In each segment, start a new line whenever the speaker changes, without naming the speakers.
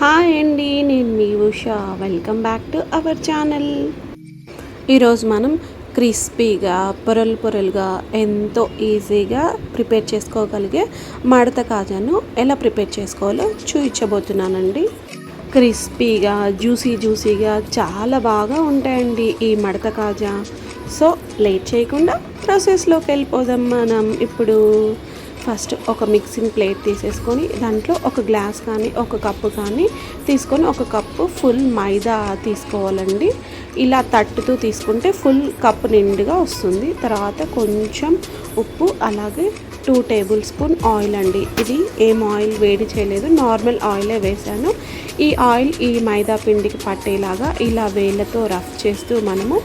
Hi అండి నేను మీ Usha. Welcome back to our channel ఈరోజు మనం క్రిస్పీగా పొరలు పొరలుగా ఎంతో ఈజీగా ప్రిపేర్ చేసుకోగలిగే మడత కాజాను ఎలా ప్రిపేర్ చేసుకోవాలో చూపించబోతున్నానండి క్రిస్పీగా జ్యూసీ జ్యూసీగా చాలా బాగా ఉంటాయండి ఈ మడత కాజా. సో లేట్ చేయకుండా ప్రాసెస్లోకి వెళ్ళిపోదాం మనం ఇప్పుడు. ఫస్ట్ ఒక మిక్సింగ్ ప్లేట్ తీసేసుకొని దాంట్లో ఒక గ్లాస్ కానీ ఒక కప్పు కానీ తీసుకొని ఒక కప్పు ఫుల్ మైదా తీసుకోవాలండి. ఇలా తట్టుతూ తీసుకుంటే ఫుల్ కప్పు నిండుగా వస్తుంది. తర్వాత కొంచెం ఉప్పు అలాగే టూ టేబుల్ స్పూన్ ఆయిల్ అండి. ఇది ఏం ఆయిల్ వేడి చేయలేదు నార్మల్ ఆయిలే వేసాను. ఈ ఆయిల్ ఈ మైదా పిండికి పట్టేలాగా ఇలా వేళ్ళతో రఫ్ చేస్తూ మనము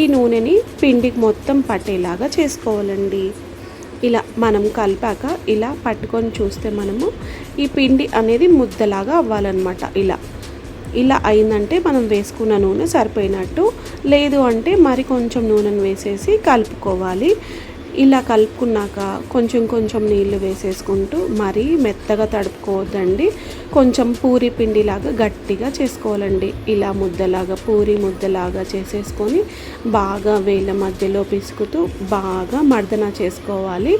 ఈ నూనెని పిండికి మొత్తం పట్టేలాగా చేసుకోవాలండి. ఇలా మనం కలిపాక ఇలా పట్టుకొని చూస్తే మనము ఈ పిండి అనేది ముద్దలాగా అవ్వాలన్నమాట. ఇలా. ఇలా అయిందంటే మనం వేసుకున్న నూనె సరిపోయినట్టు. లేదు అంటే మరి కొంచెం నూనెను వేసేసి కలుపుకోవాలి. ఇలా కలుపుకున్నాక కొంచెం కొంచెం నీళ్ళు వేసేసుకుంటూ మరీ మెత్తగా తడుపుకోవద్దండి. కొంచెం పూరి పిండిలాగా గట్టిగా చేసుకోవాలండి. ఇలా ముద్దలాగా పూరి ముద్దలాగా చేసేసుకొని బాగా వేళ్ళ మధ్యలో పిసుకుతూ బాగా మర్దన చేసుకోవాలి.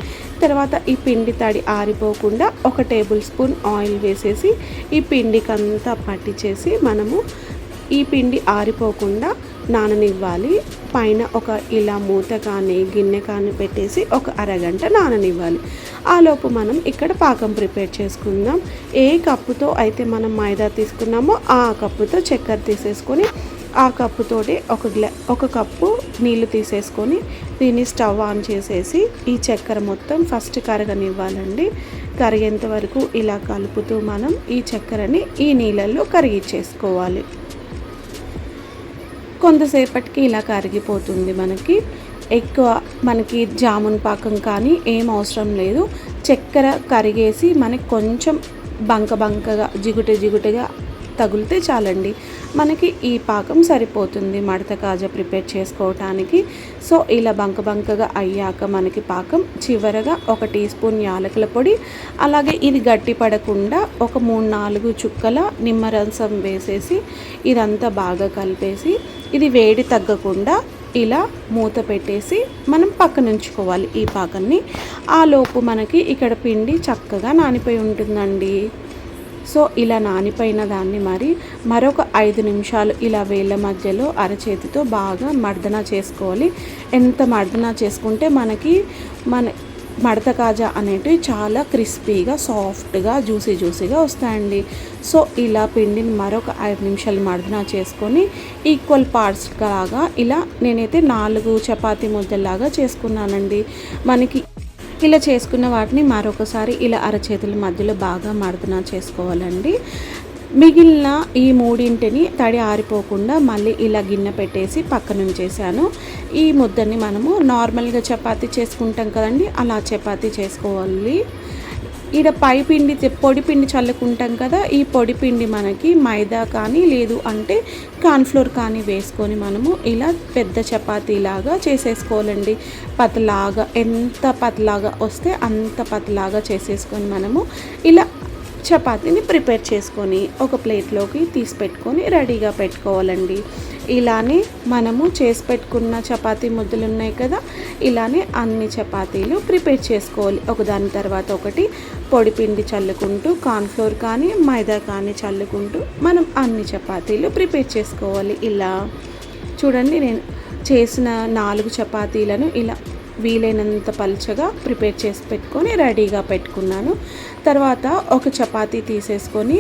తర్వాత ఈ పిండి తడి ఆరిపోకుండా ఒక టేబుల్ స్పూన్ ఆయిల్ వేసేసి ఈ పిండికంతా పట్టించేసి మనము ఈ పిండి ఆరిపోకుండా నాననివ్వాలి. పైన ఒక ఇలా మూత కానీ గిన్నె కానీ పెట్టేసి ఒక అరగంట నాననివ్వాలి. ఆలోపు మనం ఇక్కడ పాకం ప్రిపేర్ చేసుకుందాం. ఏ కప్పుతో అయితే మనం మైదా తీసుకున్నామో ఆ కప్పుతో చక్కెర తీసేసుకొని ఆ కప్పుతోటి ఒక గ్లా ఒక కప్పు నీళ్ళు తీసేసుకొని దీన్ని స్టవ్ ఆన్ చేసేసి ఈ చక్కెర మొత్తం ఫస్ట్ కరగనివ్వాలండి. కరిగేంత వరకు ఇలా కలుపుతూ మనం ఈ చక్కెరని ఈ నీళ్ళల్లో కరిగించేసుకోవాలి. కొంతసేపటికి ఇలా కరిగిపోతుంది మనకి. ఎక్కువ మనకి జామున్ పాకం కానీ ఏం అవసరం లేదు. చక్కెర కరిగేసి మనకి కొంచెం బంక బంకగా జిగుట జిగుటగా తగిలితే చాలండి. మనకి ఈ పాకం సరిపోతుంది మడత కాజా ప్రిపేర్ చేసుకోవటానికి. సో ఇలా బంక బంకగా అయ్యాక మనకి పాకం చివరగా ఒక టీ స్పూన్ యాలకుల పొడి అలాగే ఇది గట్టి పడకుండా ఒక మూడు నాలుగు చుక్కల నిమ్మరసం వేసేసి ఇదంతా బాగా కలిపేసి ఇది వేడి తగ్గకుండా ఇలా మూత పెట్టేసి మనం పక్కనుంచుకోవాలి ఈ పాకాన్ని ఆ లోపు మనకి ఇక్కడ పిండి చక్కగా నానిపోయి ఉంటుందండి. సో ఇలా నానిపోయిన దాన్ని మరి మరొక ఐదు నిమిషాలు ఇలా వేళ్ళ మధ్యలో అరచేతితో బాగా మర్దన చేసుకోవాలి. ఎంత మర్దన చేసుకుంటే మనకి మన మడత కాజా అనేటివి చాలా క్రిస్పీగా సాఫ్ట్గా జ్యూసీ జ్యూసీగా వస్తాయండి. సో ఇలా పిండిని మరొక ఐదు నిమిషాలు మర్దన చేసుకొని ఈక్వల్ పార్ట్స్ లాగా ఇలా నేనైతే నాలుగు చపాతీ ముద్దలాగా చేసుకున్నానండి. మనకి ఇలా చేసుకున్న వాటిని మరొకసారి ఇలా అరచేతుల మధ్యలో బాగా మర్దన చేసుకోవాలండి. మిగిలిన ఈ మూడింటిని తడి ఆరిపోకుండా మళ్ళీ ఇలా గిన్నె పెట్టేసి పక్కన ఉంచేసాను ఈ ముద్దని మనము నార్మల్గా చపాతీ చేసుకుంటాం కదండి అలా చపాతీ చేసుకోవాలి. ఈడ పై పిండి పొడి పిండి చల్లుకుంటాం కదా ఈ పొడి పిండి మనకి మైదా కానీ లేదు అంటే కార్న్ఫ్లోర్ కానీ వేసుకొని మనము ఇలా పెద్ద చపాతీలాగా చేసేసుకోవాలండి. పతలాగా ఎంత పతలాగా వస్తే అంత పతలాగా చేసేసుకొని మనము ఇలా చపాతీని ప్రిపేర్ చేసుకొని ఒక ప్లేట్లోకి తీసి పెట్టుకొని రెడీగా పెట్టుకోవాలండి. ఇలానే మనము చేసి పెట్టుకున్న చపాతీ ముద్దలు ఉన్నాయి కదా ఇలానే అన్ని చపాతీలు ప్రిపేర్ చేసుకోవాలి. ఒకదాని తర్వాత ఒకటి పొడి పిండి చల్లుకుంటూ కార్న్ఫ్లోర్ కానీ మైదా కానీ చల్లుకుంటూ మనం అన్ని చపాతీలు ప్రిపేర్ చేసుకోవాలి. ఇలా చూడండి నేను చేసిన నాలుగు చపాతీలను ఇలా వీలైనంత పలుచగా ప్రిపేర్ చేసి పెట్టుకొని రెడీగా పెట్టుకున్నాను. తర్వాత ఒక చపాతీ తీసేసుకొని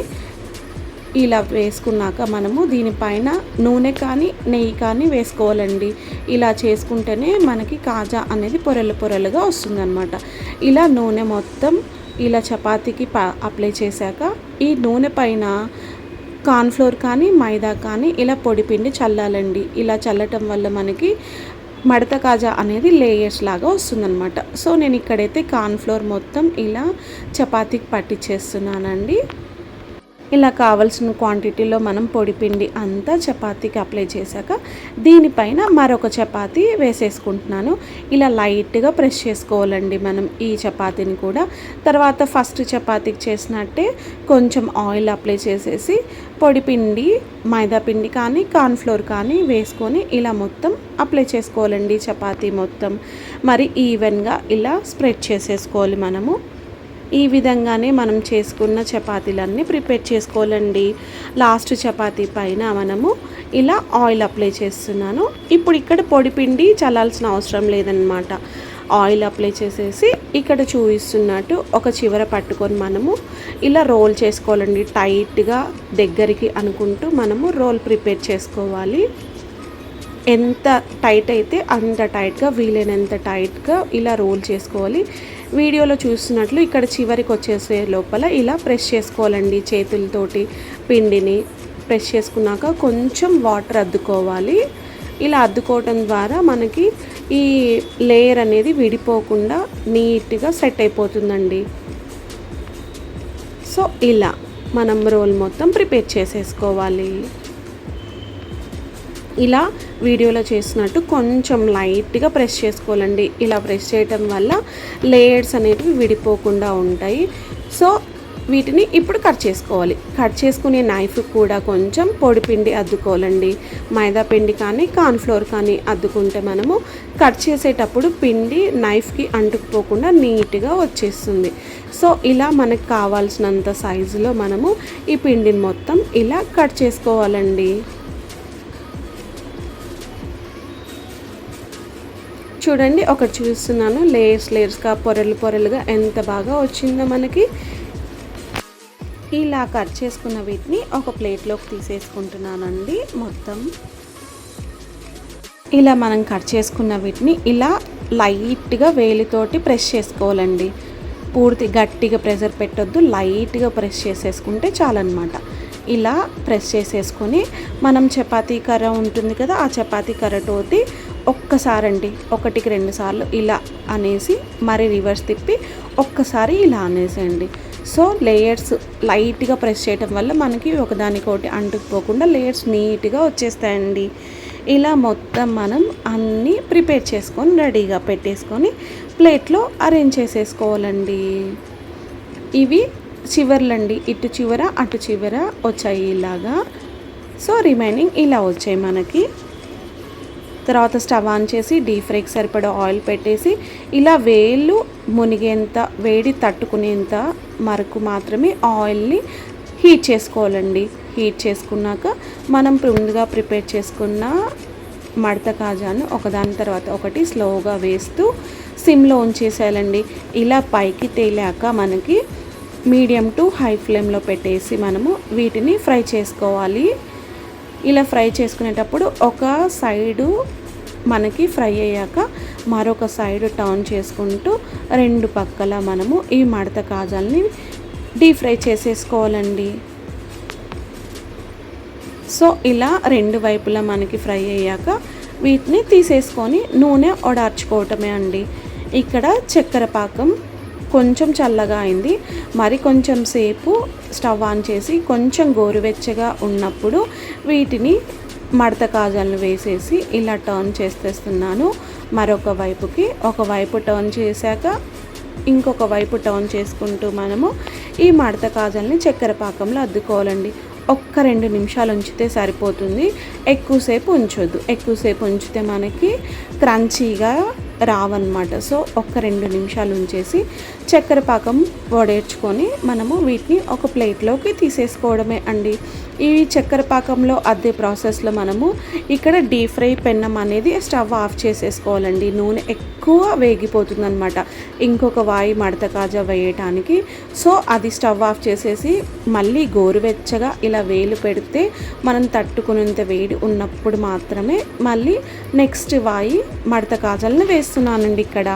ఇలా వేసుకున్నాక మనము దీనిపైన నూనె కానీ నెయ్యి కానీ వేసుకోవాలండి. ఇలా చేసుకుంటేనే మనకి కాజా అనేది పొరలు పొరలుగా వస్తుందన్నమాట. ఇలా నూనె మొత్తం ఇలా చపాతీకి అప్లై చేశాక ఈ నూనె పైన కార్న్ఫ్లోర్ కానీ మైదా కానీ ఇలా పొడి పిండి చల్లాలండి. ఇలా చల్లటం వల్ల మనకి మడత కాజా అనేది లేయర్స్ లాగా వస్తుందన్నమాట. సో నేను ఇక్కడైతే కార్న్ఫ్లోర్ మొత్తం ఇలా చపాతీకి పట్టించేస్తున్నానండి. ఇలా కావలసిన క్వాంటిటీలో మనం పొడిపిండి అంతా చపాతీకి అప్లై చేశాక దీనిపైన మరొక చపాతీ వేసేసుకుంటున్నాను. ఇలా లైట్గా ప్రెస్ చేసుకోవాలండి మనం ఈ చపాతీని కూడా. తర్వాత ఫస్ట్ చపాతీకి చేసినట్టే కొంచెం ఆయిల్ అప్లై చేసేసి పొడిపిండి మైదా పిండి కానీ కార్న్ఫ్లోర్ కానీ వేసుకొని ఇలా మొత్తం అప్లై చేసుకోవాలండి చపాతీ మొత్తం. మరి ఈవెన్గా ఇలా స్ప్రెడ్ చేసేసుకోవాలి మనము. ఈ విధంగానే మనం చేసుకున్న చపాతీలన్నీ ప్రిపేర్ చేసుకోవాలండి. లాస్ట్ చపాతీ పైన మనము ఇలా ఆయిల్ అప్లై చేస్తున్నాను. ఇప్పుడు ఇక్కడ పొడి పిండి చల్లాల్సిన అవసరం లేదనమాట ఆయిల్ అప్లై చేసేసి ఇక్కడ చూపిస్తున్నట్టు ఒక చివర పట్టుకొని మనము ఇలా రోల్ చేసుకోవాలండి. టైట్గా దగ్గరికి అనుకుంటూ మనము రోల్ ప్రిపేర్ చేసుకోవాలి. ఎంత టైట్ అయితే అంత టైట్గా వీలైనంత టైట్గా ఇలా రోల్ చేసుకోవాలి. వీడియోలో చూస్తున్నట్లు ఇక్కడ చివరికి వచ్చేసే లోపల ఇలా ప్రెస్ చేసుకోవాలండి చేతులతోటి పిండిని ప్రెస్ చేసుకున్నాక కొంచెం వాటర్ అద్దుకోవాలి. ఇలా అద్దుకోవటం ద్వారా మనకి ఈ లేయర్ అనేది విడిపోకుండా నీట్గా సెట్ అయిపోతుందండి. సో ఇలా మనం రోల్ మొత్తం ప్రిపేర్ చేసేసుకోవాలి. ఇలా వీడియోలో చేసినట్టు కొంచెం లైట్గా ప్రెస్ చేసుకోవాలండి. ఇలా ప్రెస్ చేయటం వల్ల లేయర్స్ అనేవి విడిపోకుండా ఉంటాయి. సో వీటిని ఇప్పుడు కట్ చేసుకోవాలి. కట్ చేసుకునే నైఫ్ కూడా కొంచెం పొడి పిండి అద్దుకోవాలండి. మైదా పిండి కానీ కార్న్ఫ్లోర్ కానీ అద్దుకుంటే మనము కట్ చేసేటప్పుడు పిండి నైఫ్కి అంటుకుపోకుండా నీట్గా వచ్చేస్తుంది. సో ఇలా మనకు కావాల్సినంత సైజులో మనము ఈ పిండిని మొత్తం ఇలా కట్ చేసుకోవాలండి. చూడండి ఒకటి చూస్తున్నాను. లేయర్స్ లేయర్స్గా పొరలు పొరలుగా ఎంత బాగా వచ్చిందో మనకి. ఇలా కట్ చేసుకున్న వీటిని ఒక ప్లేట్లోకి తీసేసుకుంటున్నానండి మొత్తం. ఇలా మనం కట్ చేసుకున్న వీటిని ఇలా లైట్గా వేలితోటి ప్రెస్ చేసుకోవాలండి. పూర్తి గట్టిగా ప్రెషర్ పెట్టొద్దు లైట్గా ప్రెస్ చేసేసుకుంటే చాలన్నమాట. ఇలా ప్రెస్ చేసేసుకొని మనం చపాతీ కర్ర ఉంటుంది కదా ఆ చపాతీ కర్రతోటి ఒక్కసారండి ఒకటికి రెండు సార్లు ఇలా అనేసి మరి రివర్స్ తిప్పి ఒక్కసారి ఇలా అనేసేయండి. సో లేయర్స్ లైట్గా ప్రెస్ చేయటం వల్ల మనకి ఒకదానికొకటి అంటుకుపోకుండా లేయర్స్ నీట్గా వచ్చేస్తాయండి. ఇలా మొత్తం మనం అన్నీ ప్రిపేర్ చేసుకొని రెడీగా పెట్టేసుకొని ప్లేట్లో అరేంజ్ చేసేసుకోవాలండి. ఇవి చివర్లండి. ఇటు చివర అటు చివర వచ్చాయి ఇలాగా. సో రిమైనింగ్ ఇలా వచ్చాయి మనకి. తర్వాత స్టవ్ ఆన్ చేసి డీప్ ఫ్రైకి సరిపడా ఆయిల్ పెట్టేసి ఇలా వేళ్ళు మునిగేంత వేడి తట్టుకునేంత మరకు మాత్రమే ఆయిల్ని హీట్ చేసుకోవాలండి. హీట్ చేసుకున్నాక మనం ముందుగా ప్రిపేర్ చేసుకున్న మడత కాజాను ఒకదాని తర్వాత ఒకటి స్లోగా వేస్తూ సిమ్లో ఉంచేసేయాలండి. ఇలా పైకి తేలాక మనకి మీడియం టు హై ఫ్లేమ్లో పెట్టేసి మనము వీటిని ఫ్రై చేసుకోవాలి. ఇలా ఫ్రై చేసుకునేటప్పుడు ఒక సైడు మనకి ఫ్రై అయ్యాక మరొక సైడ్ టర్న్ చేసుకుంటూ రెండు పక్కల మనము ఈ మడత కాజాలని డీప్ ఫ్రై చేసేసుకోవాలండి. సో ఇలా రెండు వైపులా మనకి ఫ్రై అయ్యాక వీటిని తీసేసుకొని నూనె ఒడార్చుకోవటమే అండి. ఇక్కడ చక్కెర పాకం కొంచెం చల్లగా అయింది. మరి కొంచెం సేపు స్టవ్ ఆన్ చేసి కొంచెం గోరువెచ్చగా ఉన్నప్పుడు వీటిని మడత కాజాలను వేసేసి ఇలా టర్న్ చేసేస్తున్నాను. మరొక వైపుకి ఒకవైపు టర్న్ చేశాక ఇంకొక వైపు టర్న్ చేసుకుంటూ మనము ఈ మడత కాజల్ని చక్కెర పాకంలో అద్దుకోవాలండి. ఒక్క రెండు నిమిషాలు ఉంచితే సరిపోతుంది. ఎక్కువసేపు ఉంచొద్దు. ఎక్కువసేపు ఉంచితే మనకి క్రంచీగా రావన్నమాట. సో ఒక్క రెండు నిమిషాలు ఉంచేసి చక్కెర పాకం వడేర్చుకొని మనము వీటిని ఒక ప్లేట్లోకి తీసేసుకోవడమే అండి. ఈ చక్కెర పాకంలో అద్దె ప్రాసెస్లో మనము ఇక్కడ డీప్ ఫ్రై పెన్నం అనేది స్టవ్ ఆఫ్ చేసేసుకోవాలండి. నూనె ఎక్కువ వేగిపోతుందనమాట ఇంకొక వాయి మడత కాజా వేయటానికి. సో అది స్టవ్ ఆఫ్ చేసేసి మళ్ళీ గోరువెచ్చగా ఇలా వేలు పెడితే మనం తట్టుకునేంత వేడి ఉన్నప్పుడు మాత్రమే మళ్ళీ నెక్స్ట్ వాయి మడత కాజాలను వేస్తున్నానండి ఇక్కడ.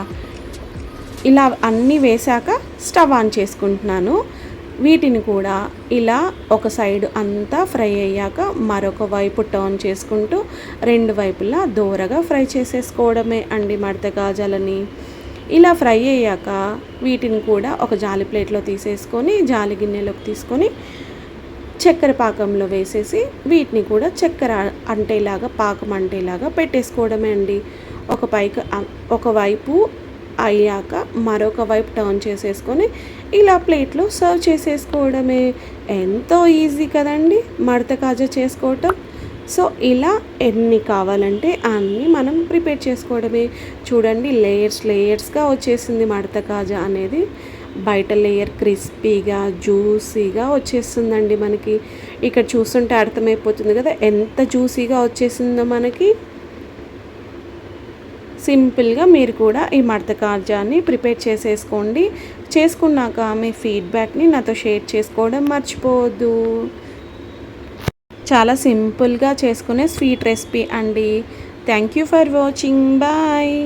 ఇలా అన్నీ వేశాక స్టవ్ ఆన్ చేసుకుంటున్నాను. వీటిని కూడా ఇలా ఒక సైడ్ అంతా ఫ్రై అయ్యాక మరొక వైపు టర్న్ చేసుకుంటూ రెండు వైపులా దూరగా ఫ్రై చేసేసుకోవడమే అండి మడత గాజాలని. ఇలా ఫ్రై అయ్యాక వీటిని కూడా ఒక జాలి ప్లేట్లో తీసేసుకొని జాలి గిన్నెలోకి తీసుకొని చక్కెర పాకంలో వేసేసి వీటిని కూడా చక్కెర అంటేలాగా పాకం అంటేలాగా పెట్టేసుకోవడమే అండి. ఒక పైకి ఒకవైపు అయ్యాక మరొక వైపు టర్న్ చేసేసుకొని ఇలా ప్లేట్లో సర్వ్ చేసేసుకోవడమే. ఎంతో ఈజీ కదండి మడత కాజా చేసుకోవటం. సో ఇలా ఎన్ని కావాలంటే అన్నీ మనం ప్రిపేర్ చేసుకోవడమే. చూడండి లేయర్స్ లేయర్స్గా వచ్చేసింది మడత కాజా అనేది. బయట లేయర్ క్రిస్పీగా జ్యూసీగా వచ్చేస్తుందండి మనకి. ఇక్కడ చూస్తుంటే అర్థమైపోతుంది కదా ఎంత జ్యూసీగా వచ్చేసిందో మనకి. సింపుల్గా మీరు కూడా ఈ మడత కార్జాన్ని ప్రిపేర్ చేసేసుకోండి. చేసుకున్నాక మీ ఫీడ్బ్యాక్ని నాతో షేర్ చేసుకోవడం మర్చిపోవద్దు. చాలా సింపుల్గా చేసుకునే స్వీట్ రెసిపీ అండి. Thank you for watching. Bye.